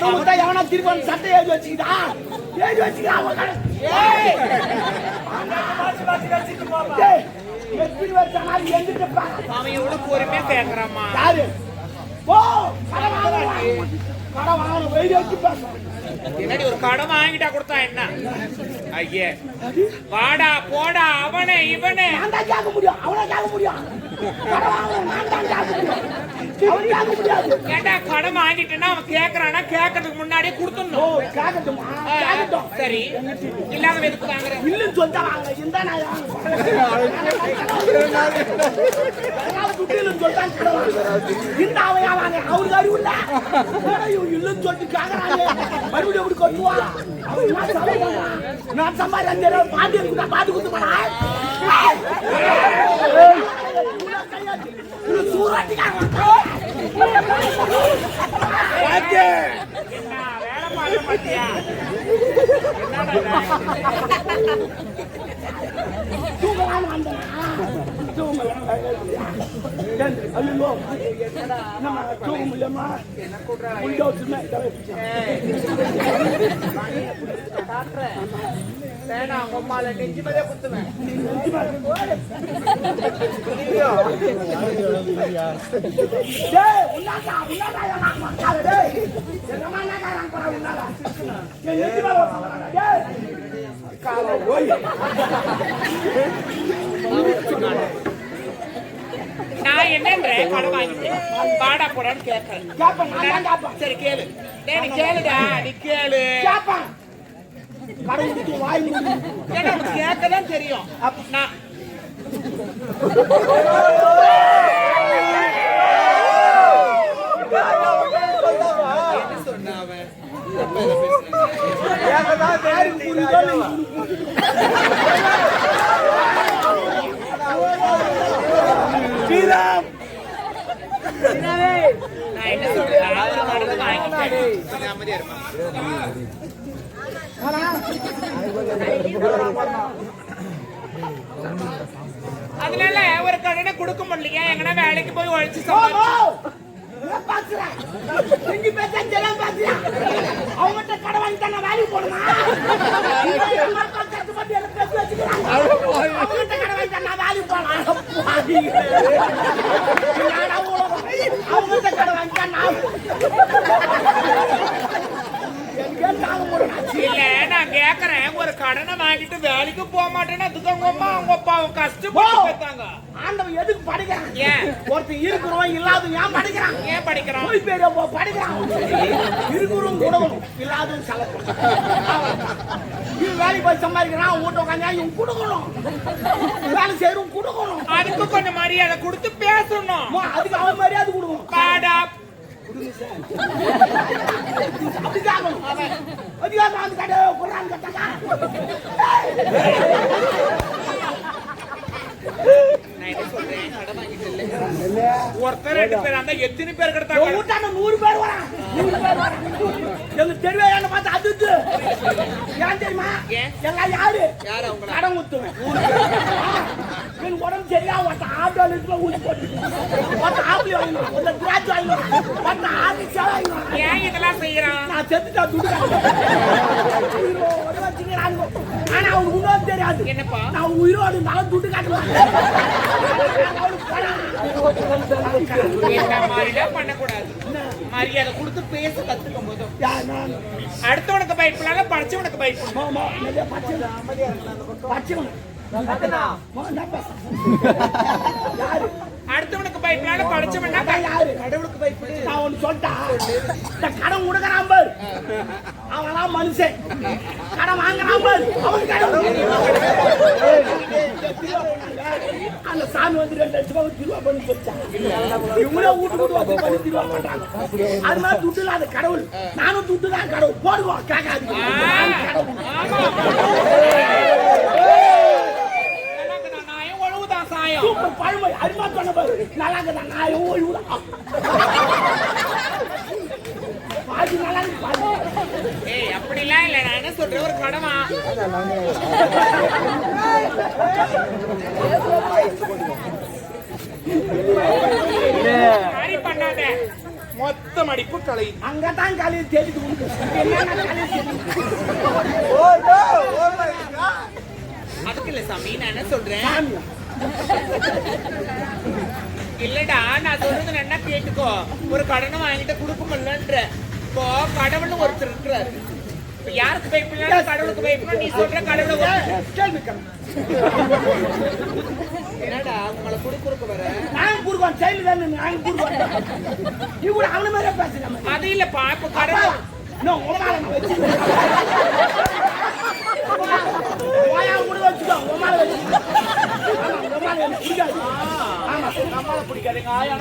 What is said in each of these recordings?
கடன் கொடுத்தா எவனா திருப்பி வந்து சட்டை ஏறி வச்சுக்கிட்டா ஏறி வச்சுக்கிட்டா அவன் கடன் ஏய்! டேய், எப்படி வச்சாலும் எங்கிட்ட பாரு. அவன் எவ்வளவு பொறுமையா கேக்குறாமா யாரு? போ கடன் வாங்கணும் கடன் வாங்கணும் வெயிட் வச்சு பேசுறேன் என்னடி ஒரு கடன் வாங்கிட்டா கொடுத்தா என்ன? ஐயே. வாடா போடா அவனே இவனே. நான் தான் கேட்க முடியும். அவனை கேட்க முடியும். கடன் வாங்கணும் நான் தான் கேட்க முடியும். அவன் கேட்க முடியாது ஏண்டா கடன் வாங்கிட்டேன்னா அவன் கேக்குறானா கேட்கறதுக்கு முன்னாடியே கொடுத்துடணும் சரி இல்லாத எதுக்கு வாங்குறேன் இல்லைன்னு சொல்லிட்டா வாங்க இந்த நான் துட்டிலும் சொல்லிட்டான் இந்த அவையா வாங்க அவருக்கு அறிவு இல்ல ஏடா இவன் இல்லைன்னு சொல்லிட்டு கேக்குறாங்க மறுபடியும் எப்படி கொட்டுவா? நான் சம்பாதிக்கிற பாட்டு பாட்டு கொடுத்து போனா சூறாட்டிக்காரன் என்ன வேணாம் உம்மால நெஞ்சு மேலே குத்துவேன். நான் என்னன்றேன் கடன் வாங்கிட்டு வாடா போடான்னு கேட்கறேன். சரி கேளு கேளுடா நீ கேளு கொடுத்து வாய் உனக்கு கேட்கதான் தெரியும். நான் என்ன புரியுது. நான் என்ன சொல்றேன்? நான் வாங்கிட்டேன். இருப்பா அதனால ஒரு கடனை கொடுக்க முடியலையா எங்கன்னா வேலைக்கு போய் உழைச்சு? அவங்ககிட்ட கடன் வாங்கிட்டா நான் வேலைக்கு வச்சுக்கிறான். அவங்ககிட்ட கடன் வாங்கிட்டா நான் வேலைக்கு உலகம்? அவங்ககிட்ட தாங்க முடியாது. இல்ல நான் கேக்குறேன். ஒரு கடனை வாங்கிட்டு வேலைக்கு போக மாட்டேன்னு அதுக்கு அவங்க அம்மா அவங்க அப்பா அவங்க. கஷ்டப்பட்டு ஆண்டவன் எதுக்கு படிக்கிறான்? ஏன்? ஒருத்தன் இருக்கிறவன் இல்லாத ஏன் படிக்கிறான்? ஏன் படிக்கிறான்? போய் பேர படிக்கிறான். இருக்கிறவங்க கொடுக்கணும் இல்லாத செலவு இது வேலைக்கு போய் சம்பாதிக்கிறான் வீட்டை உட்காந்து இவன் கொடுக்கணும். வேலை செய்யறவங்க கொடுக்கணும். அதுக்கு கொஞ்சம் மரியாதை கொடுத்து பேசணும். அதுக்கு அவன் மரியாதை கொடுக்கணும். பாடா அப்படி கேட்கணும் அதிகாரம் வந்து கடை குரான் கட்டாக்கா நான் என்ன சொல்றேன் கடன் வாங்கிட்டு இல்ல ஒருத்தர் ரெண்டு பேர் அந்த எத்தனை பேர் கிடைத்தாங்க? வீட்டாண்ட நூறு பேர் வரான் நூறு பேர் வரான் எங்க தெருவே என்ன பார்த்து அது ஏன் தெரியுமா? எல்லாம் யாரு? யாரு அவங்கள? கடன் ஊத்துவேன். என் உடம்பு சரியா ஒருத்த ஆட்டோ லிட்டர்ல ஊத்தி போட்டு ஒருத்த ஆப்பிள் வாங்கினான் ஒருத்த திராட்சை வாங்கினான் ஒருத்த ஆரஞ்சு வாங்கினான் ஏன் இதெல்லாம் செய்யறான் நான் செத்துட்டா துடு உயிரோடு வச்சுக்கிறாங்க ஆனா அவனுக்கு இன்னும் தெரியாது. என்னப்பா? நான் உயிரோடு இருந்தாலும் துட்டு காட்டுவேன் அவனுக்கு பணம். என்ன மாதிரிலாம் பண்ணக்கூடாது மரியாதை கொடுத்து பேச கத்துக்கும் போதும்? அடுத்தவனுக்கு பயப்படலாம் படிச்சவனுக்கு பயப்படணும் ஆமா, நிறைய பச்சை பச்சைவன். மா, நான் பேசுறேன். யாரு? அடுத்தவனுக்கு பயப்படலாம் படிச்சவனா அதான் யாரு? கடவுளுக்கு பயப்படு நான் ஒண்ணு சொல்லிட்டா? இந்த கடன் கொடுக்கறான் பாரு. அவன்லாம் மனுஷன் கடன் வாங்குறான் பாரு. அவன் கடவுள். அந்த சாமி வந்து ரெண்டு லட்சம் ரூபாய் திருவா பண்ணி சொல்லிச்சான். இவங்களே வீட்டு வீட்டு வந்து பண்ணி திருவா பண்றாங்க. அது மாதிரி துட்டு இல்லாத கடவுள் நானும் துட்டு தான் கடவுள் போடுவோம் கேட்காதீங்க நான் கடவுள். எனக்கு நான் நாயம் ஒழுவுதான் சாயம் அருமா சொன்ன பாரு நல்லா இருக்குதா நான் ஓய்வு பாதி நல்லா இருக்கு பாதி ஏய் அப்படிலாம் இல்ல. நான் என்ன சொல்றேன்? ஒரு கடமா. பண்ணாத. மொத்த மடிப்பு கலை அங்கதான் காலையில் தேடிட்டு அதுக்கு இல்ல சாமி நான் என்ன சொல்றேன்? இல்லடா நான் சொல்றது என்ன கேட்டுக்கோ. ஒரு கடனை வாங்கிட்டு கொடுக்க முடியலன்ற இப்போ கடவுள்னு ஒருத்தர் இருக்கிறாரு. யாருக்கு பயப்படலாம் கடவுளுக்கு பயப்படணும் நீ சொல்ற கடவுளை. என்னடா உங்களை குடுக்குறக்கு வர? நாங்க கூடுவோம் செயல் தானே நாங்க கூடுவோம் நீ கூட அவன மாதிரியே பேசுறாம அது இல்லப்பா இப்ப கடவுள் நான் வச்சுக்கிறேன் ஓயா கூட வச்சுக்கோ உமால உமால பிடிக்காது ஆமா பிடிக்காதுங்க ஆயா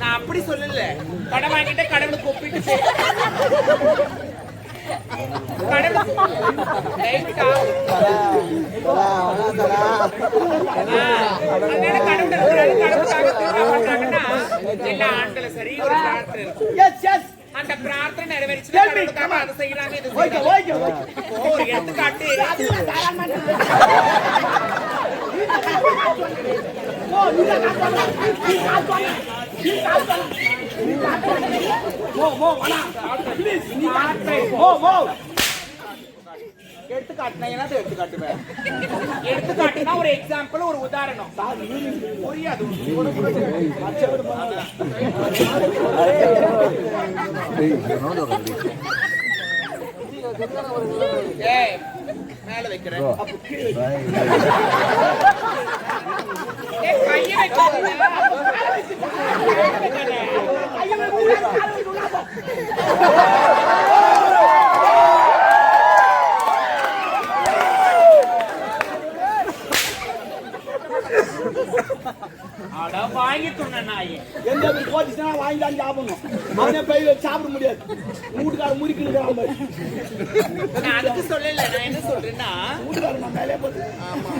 நான் அப்படி சொல்லல கடன் வாங்கிட்டு கடவுளுக்கு ஒப்பிட்டு கடவுள் கடவுள் எல்லா ஆண்களும் சரி ஒரு அந்த பிரார்த்தனை கடவுளுக்காக அதை செய்யறாங்க இது ஒரு எடுத்துக்காட்டு. நீ காட்டுவாங்க. நீ காட்டுவாங்க. நீ காட்டுவாங்க. ஓ, ஓ, வேணாம். Please, நீ காட்டு. ஓ, ஓ. எடுத்துக்காட்டுனா என்னது எடுத்துக்காட்டுவேன் எடுத்துக்காட்டுனா ஒரு எக்ஸாம்பிள் ஒரு உதாரணம். புரியாது. ஏய் மேல வைக்கிறேன். கைய வைக்காத கையை வைக்க கூடாது, காலை வைக்க கூடாது. அட வாங்கி துண்ண நாயே. எந்த ஒரு போச்சுன்னா வாங்கி தான் சாப்பிடணும். அவனே போய் சாப்பிட முடியாது. வீட்டுக்கார நான் அதுக்கு சொல்லல நான் என்ன சொல்றேன்னா வீட்டுக்கார மேலே போட்டு. ஆமா.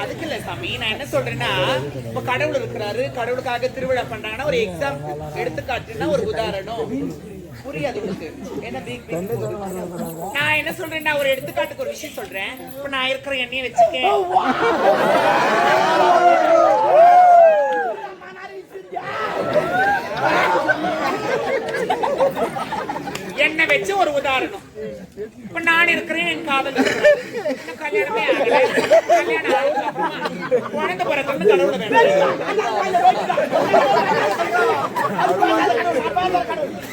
அதுக்கு இல்ல சாமி நான் என்ன சொல்றேன்னா இப்ப கடவுள் இருக்கிறாரு கடவுளுக்காக திருவிழா பண்றாங்கன்னா ஒரு எக்ஸாம் எடுத்துக்காட்டுன்னா ஒரு உதாரணம். புரியாது என்ன? நான் என்ன சொல்றேன்னா ஒரு எடுத்துக்காட்டுக்கு ஒரு விஷயம் சொல்றேன். இப்ப நான் இருக்கிற எண்ணெயை வச்சுக்கேன். என்னை வச்சு ஒரு உதாரணம். இப்ப நான் இருக்கிறேன் என் காதல் இருக்கிறான். இன்னும் கல்யாணமே குழந்தை பிறக்கணும்னு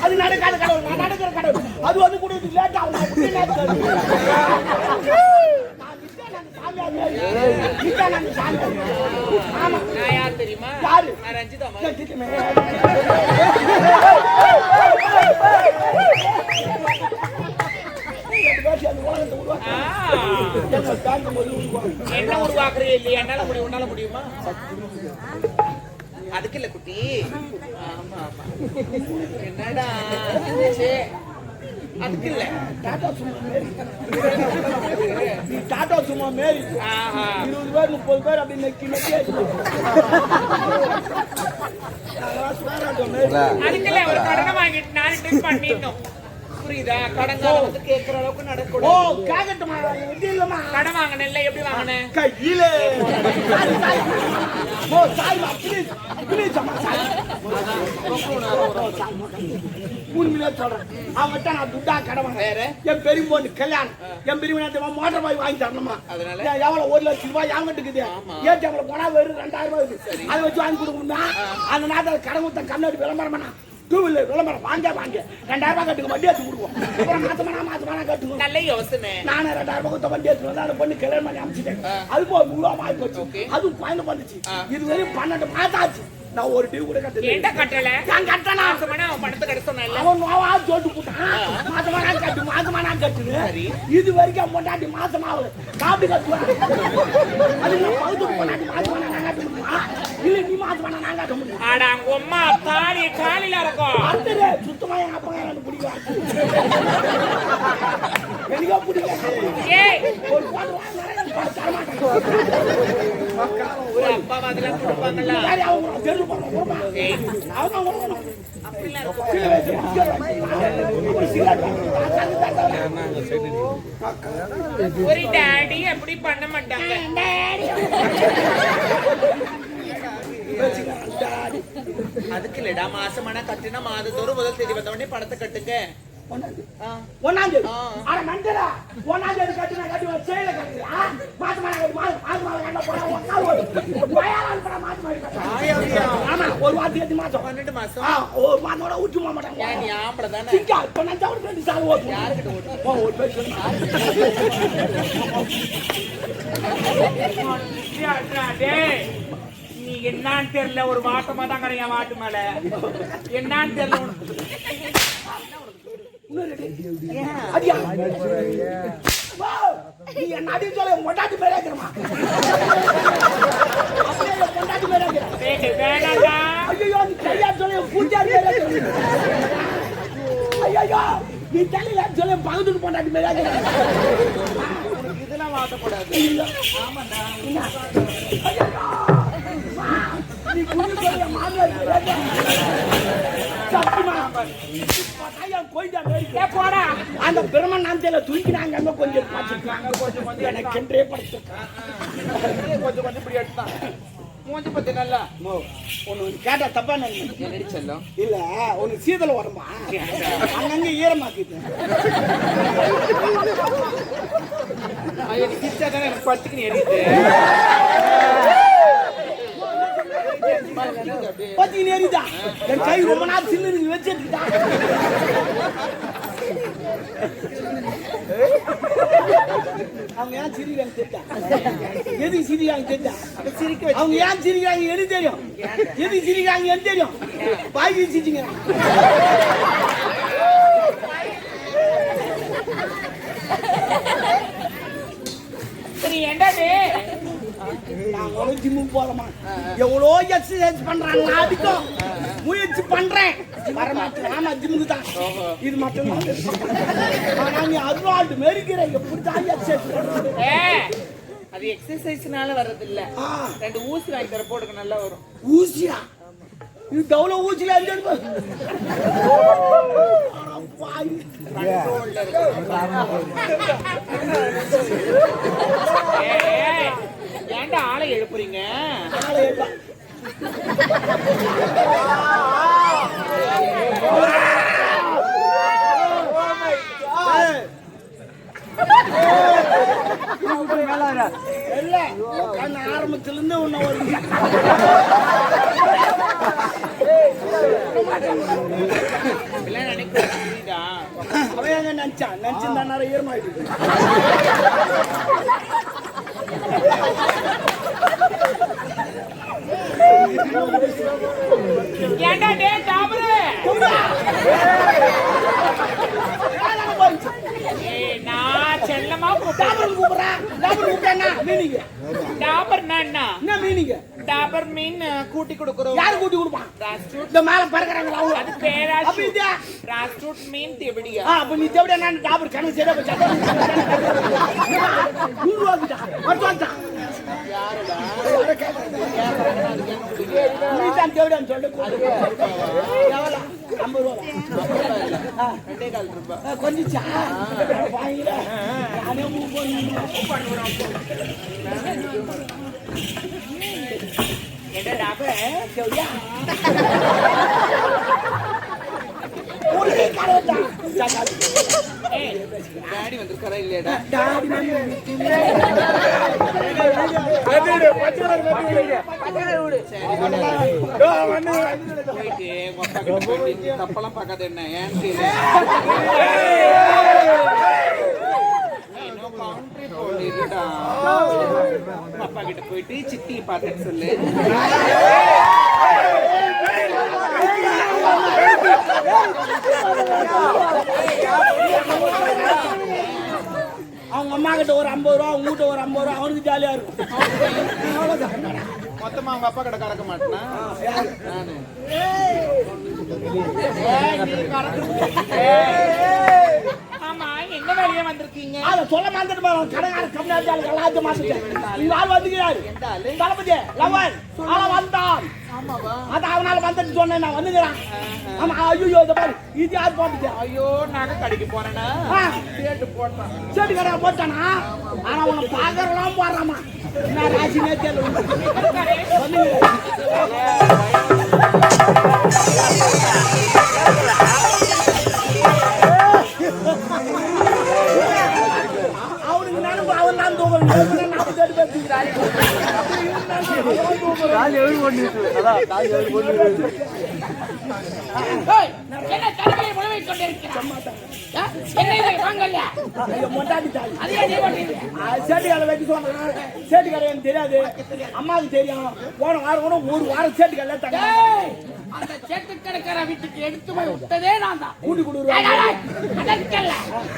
அது நடக்காத கடவுள் நான் நடக்கிற கடவுள் அது வந்து கூட லேட் ஆகும் நான் முன்னே late ஆகுது. நான் நிச்சயம் நான் சாமியார் மாதிரி. நிச்சயம் நான் சாமியார் மாதிரி. ஆமா நான் யார் தெரியுமா யாரு? நான் ரஞ்சிதா உருவாக்கு. தாங்கும் போது உருவாக்கு. என்ன உருவாக்குறே இல்லையா என்னால முடியும் உன்னால முடியுமா அதுக்கு இல்ல குட்டி ஆமா ஆமா என்னடா சே, அதுக்கு இல்ல டாடா சும்மா மாரி. நீ டாடா சும்மா மாரி. இருபது பேர் முப்பது பேர் அப்படி நெக்கி நெக்கி. அதுக்கு இல்ல ஒரு கடனை வாங்கிட்டு நான் ரிட்டர்ன் பண்ணிடணும் புரியுதா? கடன் காலம் வந்து கேட்கிற அளவுக்கு ஓ நடக்கூடாது கேக்கட்டுமா இது இல்லம்மா. கடன் வாங்கினேன்ல எப்படி வாங்கினேன் கையிலே. சாய், சாய். ஓ சாய்மா ப்ளீஸ் ப்ளீஸ் அம்மா சாய். மினிட் சொல்றேன். அவன்கிட்ட நான் துட்டா கடை வாங்க? என் பெரிய பொண்ணு கல்யாணம். என் பெரிய நேரத்தை மோட்டர் பாய் வாங்கி தரணுமா? அதனால? எவ்வளவு? ஒரு லட்சம் ரூபாய் என்கிட்ட இருக்குது. ஆமா. ஏடிஎம்ல போனா வெறும் ரெண்டாயிரம் ரூபாய் இருக்குது. அதை வச்சு வாங்கி கொடுக்கணும்னா அந்த நேரத்தில் கடன் கொடுத்த கண்ணாடி விளம்பரம் பண்ணா டூ வீலர் விளம்பரம் வாங்க வாங்க. ரெண்டாயிரம் ரூபாய் கட்டுக்கு வண்டி எடுத்து அப்புறம் மாசமானா மாசமானா கட்டுவோம் நல்ல யோசனை. நானே ரெண்டாயிரம் ரூபாய் கொடுத்த வண்டி எடுத்து வந்து அந்த பொண்ணு கல்யாணம் பண்ணி அனுப்பிச்சிட்டேன் அது போய் முழுவா மாறி போச்சு. அதுவும் வந்துச்சு. ஆ. இது வரையும் பன்னெண்டு மாசம் ஆச்சு. நான் ஒரு டியூ கூட கட்டல. ஏன்டா கட்டல? நான் கட்டனா மாசமான அவன் பணத்தை கட்ட சொன்னேன்ல. அவன் நோவா சொல்லிட்டு போட்டான் மாசமானா கட்டு மாசமானா கட்டுன்னு. சரி. இது வரைக்கும் பொண்டாட்டி மாசம் ஆகல காப்பி கட்டுவேன் அது பொண்டாட்டி மாசமானா இல்ல நீ மாசமானா நான் கட்ட முடியும். ஆட அங்க அம்மா தாலி காலில இருக்கும் அத்தரே சுத்தமா என் அப்பா எனக்கு பிடிக்கும் எனக்கே பிடிக்கல. ஏய்! ஒரு பாட்டு தர அப்பா அவங்க அவங்க சிகரெட் வாங்கி ஒரு டாடி அப்படி பண்ண மாட்டாங்க. அதுக்கு இல்லடா மாசமான கட்டினா மாதத்தோறும் முதல் தேதி வந்த உடனே பணத்தை கட்டுங்க. ஒன்னாம் தேதி ஆ. ஆனா மண்டலா ஒன்னாம் தேதி கட்டி நான் கட்டி செயல கட்டுறியா மாசம் மாசம் கட்டி மாசம் மாசம் மாசம் கட்ட போறா ஒன்னா ஒரு வயாலால் பட மாசம் மாசம் கட்டுறா. ஆயாவியா? ஆமா ஒரு எட்டு மாசம் பன்னெண்டு மாசம் ஒரு மாதோட விட்டு போக மாட்டாங்க நீ ஆம்பளை தானே சிக்கா இப்ப நான் தவிர ரெண்டு சால் ஓட்டு யாருக்கிட்ட ஓட்டு. டேய், நீ என்னன்னு தெரியல ஒரு வாட்டமா தான் கிடையாது வாட்டு மேல. என்னன்னு தெரியல நீ என்ன அடி சொல்ல மொட்டாட்டி மேலே இருக்கிறமா மேலே இருக்கிற ஐயோ நீ கையா சொல்ல பூஜாரி மேலே இருக்கிற ஐயோ நீ தலையில சொல்ல பகுதிக்கு பொண்டாட்டி மேலே இதெல்லாம் வாட்டக்கூடாது நீ போடா. அந்த பிரம்மன் நாந்தில தூக்கினாங்க அங்க கொஞ்சம் எனக்கு கென்றே படுத்துருக்காங்க கொஞ்சம் கொஞ்சம் இப்படி எடுத்தான் மூஞ்சி பத்தி நல்லா. ஒண்ணு கேட்டா தப்பா நினைக்க என்னடி செல்லம் இல்ல ஒண்ணு சீதல வருமா அங்கங்க ஈரமாக்கிட்டு எனக்கு கிச்சா தானே எனக்கு பத்துக்கு எரியுது பத்தி நேரிதா என் கை ரொம்ப நாள் சின்ன வச்சுட்டா அவங்க ஏன் சிரிக்கிறாங்க தெரியா எது சிரிக்கிறாங்க தெரியா சிரிக்க அவங்க ஏன் சிரிக்கிறாங்க எனக்கு தெரியும் எது சிரிக்கிறாங்க எனக்கு தெரியும் பாய்க்கு சிரிச்சுங்க சரி ஏன்டா ஒரு ஜிம்முக்கு போறேமா எவ்வளோ எக்ஸசைஸ் பண்றாங்க அதுக்கும் முயற்சி பண்றேன் வர மாட்டேன் ஆமா ஜிம்முக்கு தான் இது மட்டும் ஆனா நீ அருவாள்டு மெருக்கிற எப்படி தான் எக்ஸசைஸ் அது எக்ஸசைஸ்னால வர்றது இல்ல ரெண்டு ஊசி வாங்கி தர நல்லா வரும் ஊசியா இது தவளை ஊசியில இருந்து ஏன்டா ஆளை எழுப்புறீங்க? ஆரம்பத்துல இருந்து உன்னை ஒரு நினைக்கிறேன் அவன் நினைச்சான் நினைச்சிருந்தா நிறைய ஈரமாயிட்டு டேய் டாபரு ஏய் நான் செல்லமா கூப்பிடுறேன். டாபர் கூப்பிட்டா மீனிங்க. டாபர்னா என்ன மீனிங்க? டாபர் மீன் கூட்டி கொடுக்குறோம் யாரு கூட்டி கொடுப்பான் ராஸ்ட்ரூட் இந்த மேல பறக்குறாங்களா அவங்க. அது பேரா அப்ப இதா ராஸ்ட்ரூட் மீன் தெவடியா? ஆ, அப்ப நீ தேவையா நான் டாபர் கணக்கு சரியா போச்சு நூறு ரூபாய்க்குடா மட்டும் வந்துட்டான் நீ தான் தேவையான்னு சொல்லிட்டு எவ்வளோ ஐம்பது ரூபா ரெண்டே கால் கொஞ்சிச்சா வாங்கில நானே என்ன டாடி வந்திருக்காரா இல்லையாடா டாடி போயிட்டு உங்க அப்பா கிட்ட போயிட்டு தப்பெல்லாம் பார்க்காத என்ன உங்க அப்பா கிட்ட போயிட்டு சித்தி பார்த்தேன்னு சொல்லு அவங்க அம்மா கிட்ட ஒரு ஐம்பது ரூபா உங்ககிட்ட ஒரு ஐம்பது ரூபா அவனுக்கு ஜாலியா இருக்கும். மொத்தமா அவங்க அப்பா கிட்ட கறக்க மாட்டேனா? நானு. ஆமா எங்க வேலையே வந்திருக்கீங்க அதை சொல்ல போறோம் கடைக்கார கம்மியாச்சு எல்லாத்தையும் மாத்திட்டேன் ஆள் வந்துக்கிறாரு எந்த ஆளு? தளபதி லவன் ஆள வந்தான் அது அவனால வந்துட்டு சொன்னேன் நான் வந்துக்கிறேன் ஆமா ஐயோ இந்த பாரு இது யார் போட்டுச்சு ஐயோ நகை கடைக்கு போனேன்னா ஆ, கேட்டு போட்டான் செடி கடை போட்டானா ஆனா உன்னை பாக்குறலாம் போடுறாமா என்ன ராசினே தெரியல வந்துக்கிறேன் தான் தூக்கணும் அதான் பேர் எழுதி ஏய், என்ன தலைமையை முழுமை கொண்டிருக்கிறான்? என்ன வாங்கல சேட்டு கடை வைக்க சொன்னேன் சேட்டு கடை எனக்கு தெரியாது. அம்மாவுக்கு தெரியும். போன வாரம் கூட ஒரு வாரம் சேட்டு கடை தங்க அந்த சேட்டுக்கடைக்கார வீட்டுக்கு எடுத்து போய் விட்டதே நான் தான். கூட்டி அதற்கல்ல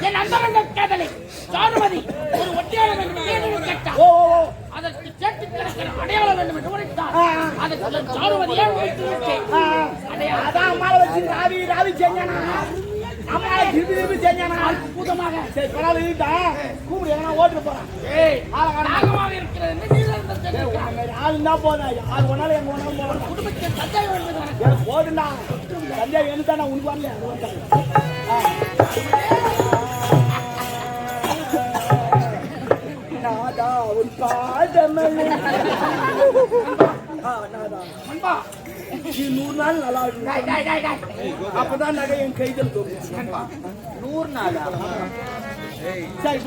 என் அந்தரங்க காதலை சாருமதி ஒரு ஒட்டியாளர் வேண்டும் என்று அடையாளம் வேண்டும் என்று சாருமதியை வைத்து விட்டேன் அதான் அம்மாவை வச்சு ராவி ராவி செஞ்சானா? அம்மாவை திருப்பி திருப்பி செஞ்சானா? அற்புதமாக. சரி பரவாயில்ல இருக்கா கூப்பிடு எங்கன்னா ஓட்டு போறான் ஏய் இருக்கிறது சேட்டுக்காரன். ஆள் தான் போதும் யார் ஒன்னாலும் எங்க ஒன்னாலும் போகலாம். குடும்பத்தில் சந்தேகம் என்ன தானே உனக்கு வரல நூறு நாள் நல்லா. அப்பதான் நகை என் கைகள் நூறு நாளா. சரி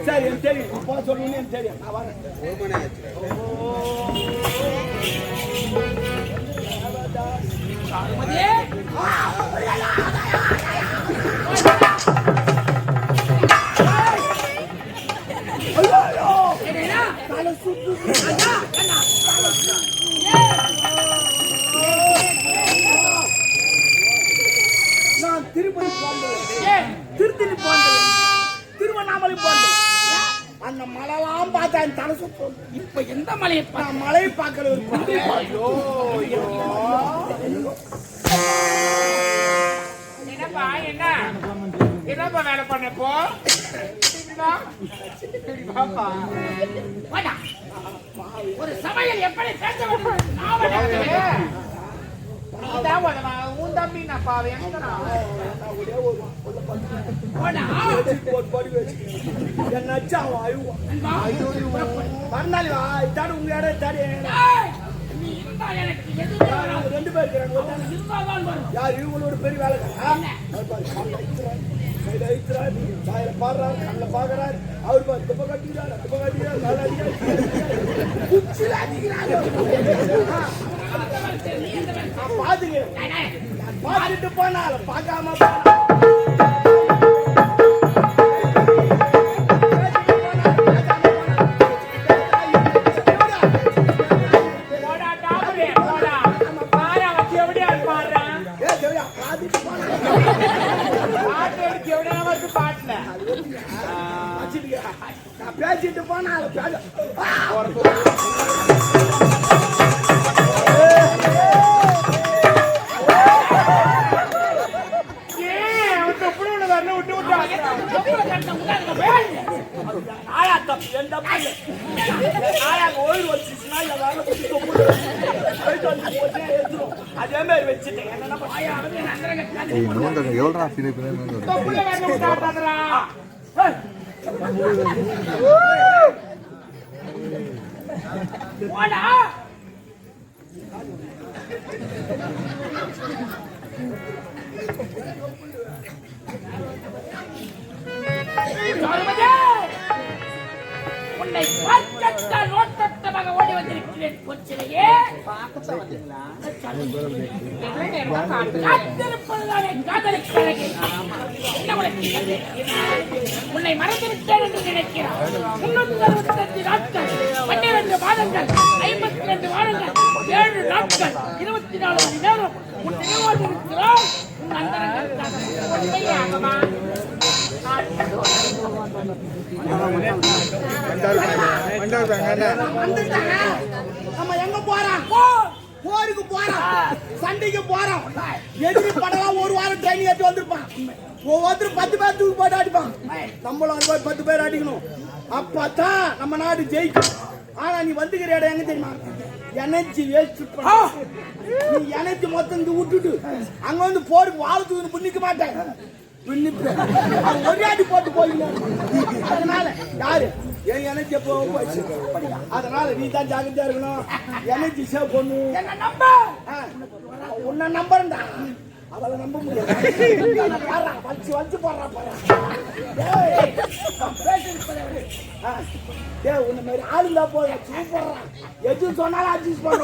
சரி எனக்கு தெரியும் போக சொல்லணும்னு எனக்கு தெரியும் நான் வரேன் நான் திருப்பதி போந்தேன் ஏய், திருத்தணி போந்தேன் திருவண்ணாமலை போந்தேன் அந்த மலைலாம் பார்த்தா என் தலை சுத்தம் இப்ப எந்த மலையை நான் மலை பார்க்கல இருப்பேன் ஐயோ ஐயோ. என்னப்பா என்ன? என்னப்பா வேலை பண்ணப்போ ஒரு சமையல் எப்படி பேச வேண்டும். உன் தம்பி நான் பாவை எங்கடா? வாடா. ஒரு படி வச்சுக்கிறேன் என் நச்சு அவன் அழுவான் மறுநாள் வா இதாடு உங்க இடம். இவங்க ரெண்டு பேர் இருக்கிறாங்க. யார் இவங்களோட பெரிய வேலைக்காரன் கையில அழிக்கிறார் வாயில பாடுறாரு கண்ணில் பார்க்கறாரு அவர் பாரு துப்ப கட்டிக்கிறார் துப்ப கட்டிக்கிறார் கால அடிக்கிறார் குச்சில அடிக்கிறாரு நான் பார்த்துட்டு போனால பார்க்காம போனா. வந்து போச்சுன்னா எடுத்துரும். அதே மாதிரி வச்சுட்டேன். என்னன்னா போடா. நம்ம எங்க போறோம் போருக்கு போறான் சண்டைக்கு போறோம் எதிரி படம் ஒரு வாரம் ட்ரைனிங் எடுத்து வந்திருப்பான் ஒவ்வொருத்தரும் பத்து பேர் தூக்கி போட்டு அடிப்பான் நம்மளும் போய் பத்து பேர் அடிக்கணும். அப்பதான் நம்ம நாடு ஜெயிக்கும். ஆனா நீ வந்துக்கிற இடம் எங்க தெரியுமா? எனர்ஜி வேஸ்ட் பண்ண நீ எனர்ஜி மொத்தம் இங்க விட்டுட்டு அங்க வந்து போருக்கு வாழ்த்துக்கு பின்னிக்க மாட்டேன். பின்னிப்பேன். ஒரே அடி போட்டு போயிங்க அதனால யாரு? என் எனர்ஜி எப்போ போச்சு? அதனால நீ தான் ஜாக்கிரதையா இருக்கணும். எனர்ஜி சேவ் பண்ணு. என்ன நம்ப? ஆ, உன்னை நம்புறேன்டா. அவளை நம்ப முடியாது. வச்சு வச்சு போடுறா. ஆ, டேய், உன்னை மாதிரி ஆளுந்தா போதும் சூப்பர்றா எது சொன்னாலும் அட்ஜஸ்ட் பண்ண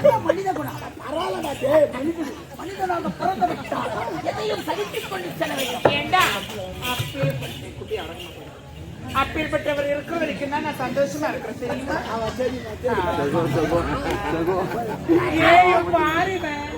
போறான் மனித குணம் பரவாயில்லடா டேய் மன்னிப்பு மனிதனாக பிறந்து விட்டால் எதையும் சகித்துக் கொண்டு செல்ல வேண்டும் ஏண்டா அப்பேற்பட்ட குட்டி அடங்கணும் அப்பேற்பட்டவர் இருக்கிற வரைக்கும் தான் நான் சந்தோஷமா இருக்கிறேன். தெரியுமா? பாருவேன்